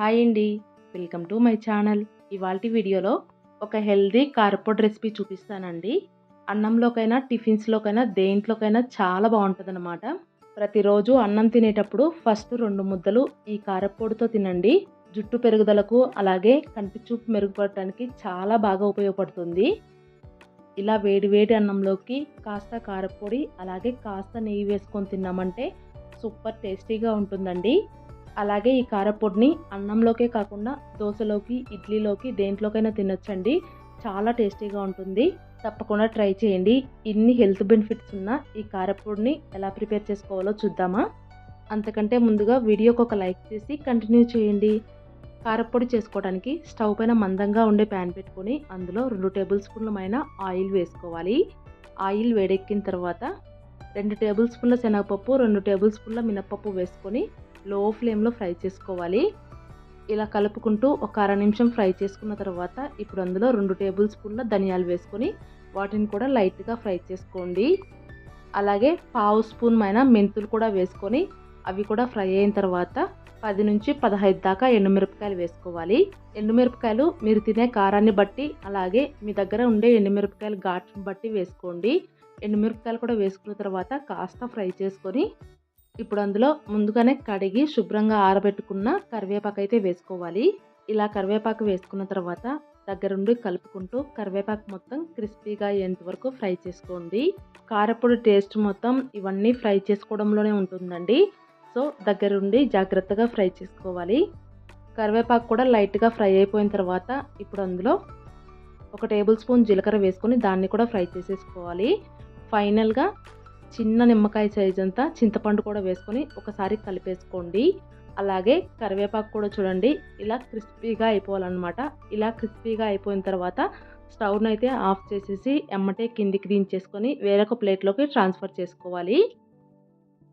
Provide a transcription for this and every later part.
Hi అండి. Welcome to my channel. ఇవాళ వీడియోలో ఒక హెల్దీ కారపొడి రెసిపీ చూపిస్తానండి. అన్నంలోకైనా టిఫిన్స్లోకైనా దేంట్లోకైనా చాలా బాగుంటుంది ప్రతిరోజు అన్నం తినేటప్పుడు ఫస్ట్ రెండు ముద్దలు ఈ కారపొడితో తినండి. జుట్టు పెరుగుదలకు అలాగే కంటి చూపు మెరుగుపడటానికి చాలా బాగా ఉపయోగపడుతుంది. ఇలా వేడి వేడి అన్నంలోకి కాస్త కారపొడి అలాగే కాస్త నెయ్యి వేసుకొని తిన్నామంటే సూపర్ టేస్టీగా ఉంటుందండి. అలాగే ఈ కారపొడిని అన్నంలోకే కాకుండా దోశలోకి ఇడ్లీలోకి దేంట్లోకైనా తినొచ్చండి. చాలా టేస్టీగా ఉంటుంది. తప్పకుండా ట్రై చేయండి. ఇన్ని హెల్త్ బెనిఫిట్స్ ఉన్న ఈ కారపొడిని ఎలా ప్రిపేర్ చేసుకోవాలో చూద్దామా? అంతకంటే ముందుగా వీడియోకి ఒక లైక్ చేసి కంటిన్యూ చేయండి. కారపొడి చేసుకోవడానికి స్టవ్ పైన మందంగా ఉండే ప్యాన్ పెట్టుకొని అందులో రెండు టేబుల్ స్పూన్లమైన ఆయిల్ వేసుకోవాలి. ఆయిల్ వేడెక్కిన తర్వాత రెండు టేబుల్ స్పూన్ల శనగపప్పు రెండు టేబుల్ స్పూన్ల మినప్పప్పు వేసుకొని లో ఫ్లేమ్లో ఫ్రై చేసుకోవాలి. ఇలా కలుపుకుంటూ ఒక అర నిమిషం ఫ్రై చేసుకున్న తర్వాత ఇప్పుడు అందులో రెండు టేబుల్ స్పూన్ల ధనియాలు వేసుకొని వాటిని కూడా లైట్గా ఫ్రై చేసుకోండి. అలాగే పావు స్పూన్ మైన మెంతులు కూడా వేసుకొని అవి కూడా ఫ్రై అయిన తర్వాత పది నుంచి పదహైదు దాకా ఎండుమిరపకాయలు వేసుకోవాలి. ఎండుమిరపకాయలు మీరు తినే కారాన్ని బట్టి అలాగే మీ దగ్గర ఉండే ఎండుమిరపకాయలు ఘాటుని బట్టి వేసుకోండి. ఎండుమిరపకాయలు కూడా వేసుకున్న తర్వాత కాస్త ఫ్రై చేసుకొని ఇప్పుడు అందులో ముందుగానే కడిగి శుభ్రంగా ఆరబెట్టుకున్న కరివేపాకు అయితే వేసుకోవాలి. ఇలా కరివేపాకు వేసుకున్న తర్వాత దగ్గరుండి కలుపుకుంటూ కరివేపాకు మొత్తం క్రిస్పీగా అయ్యేంత వరకు ఫ్రై చేసుకోండి. కారపొడి టేస్ట్ మొత్తం ఇవన్నీ ఫ్రై చేసుకోవడంలోనే ఉంటుందండి. సో దగ్గరుండి జాగ్రత్తగా ఫ్రై చేసుకోవాలి. కరివేపాకు కూడా లైట్గా ఫ్రై అయిపోయిన తర్వాత ఇప్పుడు అందులో ఒక టేబుల్ స్పూన్ జీలకర్ర వేసుకొని దాన్ని కూడా ఫ్రై చేసేసుకోవాలి. ఫైనల్గా చిన్న నిమ్మకాయ సైజ్ అంతా చింతపండు కూడా వేసుకొని ఒకసారి కలిపేసుకోండి. అలాగే కరివేపాకు కూడా చూడండి ఇలా క్రిస్పీగా అయిపోవాలన్నమాట. ఇలా క్రిస్పీగా అయిపోయిన తర్వాత స్టవ్ను అయితే ఆఫ్ చేసేసి ఎమ్మటే కిందికి దించేసుకొని వేరొక ప్లేట్లోకి ట్రాన్స్ఫర్ చేసుకోవాలి.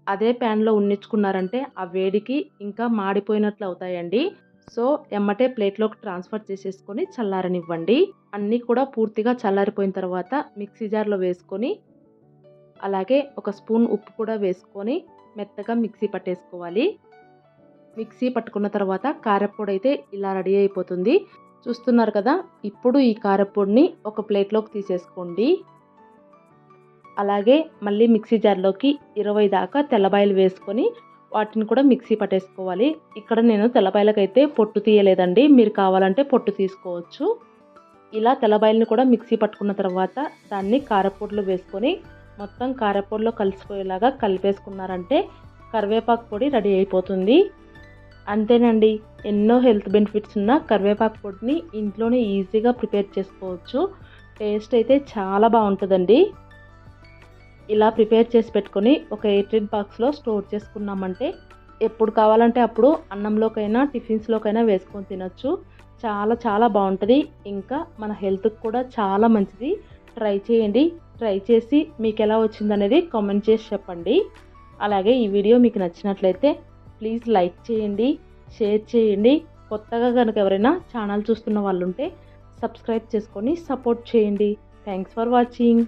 అదే ప్యాన్లో ఉన్నించుకున్నారంటే ఆ వేడికి ఇంకా మాడిపోయినట్లు అవుతాయండి. సో ఎమ్మటే ప్లేట్లోకి ట్రాన్స్ఫర్ చేసేసుకొని చల్లారనివ్వండి. అన్నీ కూడా పూర్తిగా చల్లారిపోయిన తర్వాత మిక్సీ జార్లో వేసుకొని అలాగే ఒక స్పూన్ ఉప్పు కూడా వేసుకొని మెత్తగా మిక్సీ పట్టేసుకోవాలి. మిక్సీ పట్టుకున్న తర్వాత కారపొడి అయితే ఇలా రెడీ అయిపోతుంది. చూస్తున్నారు కదా ఇప్పుడు ఈ కారపొడిని ఒక ప్లేట్లోకి తీసేసుకోండి. అలాగే మళ్ళీ మిక్సీ జార్లోకి ఇరవై దాకా తెల్లబాయలు వేసుకొని వాటిని కూడా మిక్సీ పట్టేసుకోవాలి. ఇక్కడ నేను తెల్లబాయలకైతే పొట్టు తీయలేదండి. మీరు కావాలంటే పొట్టు తీసుకోవచ్చు. ఇలా తెల్లబాయలను కూడా మిక్సీ పట్టుకున్న తర్వాత దాన్ని కారపొడిలో వేసుకొని మొత్తం కారపొడిలో కలిసిపోయేలాగా కలిపేసుకున్నారంటే కరివేపాకు పొడి రెడీ అయిపోతుంది. అంతేనండి ఎన్నో హెల్త్ బెనిఫిట్స్ ఉన్న కరివేపాకు పొడిని ఇంట్లోనే ఈజీగా ప్రిపేర్ చేసుకోవచ్చు. టేస్ట్ అయితే చాలా బాగుంటుందండి. ఇలా ప్రిపేర్ చేసి పెట్టుకొని ఒక ఎయిట్ బాక్స్లో స్టోర్ చేసుకున్నామంటే ఎప్పుడు కావాలంటే అప్పుడు అన్నంలోకైనా టిఫిన్స్లోకైనా వేసుకొని తినొచ్చు. చాలా చాలా బాగుంటుంది. ఇంకా మన హెల్త్కి కూడా చాలా మంచిది. ట్రై చేయండి. ట్రై చేసి మీకు ఎలా వచ్చిందనేది కామెంట్ చేసి చెప్పండి. అలాగే ఈ వీడియో మీకు నచ్చినట్లయితే ప్లీజ్ లైక్ చేయండి షేర్ చేయండి. కొత్తగా కనుక ఎవరైనా ఛానల్ చూస్తున్న వాళ్ళు ఉంటే సబ్స్క్రైబ్ చేసుకొని సపోర్ట్ చేయండి. Thanks for watching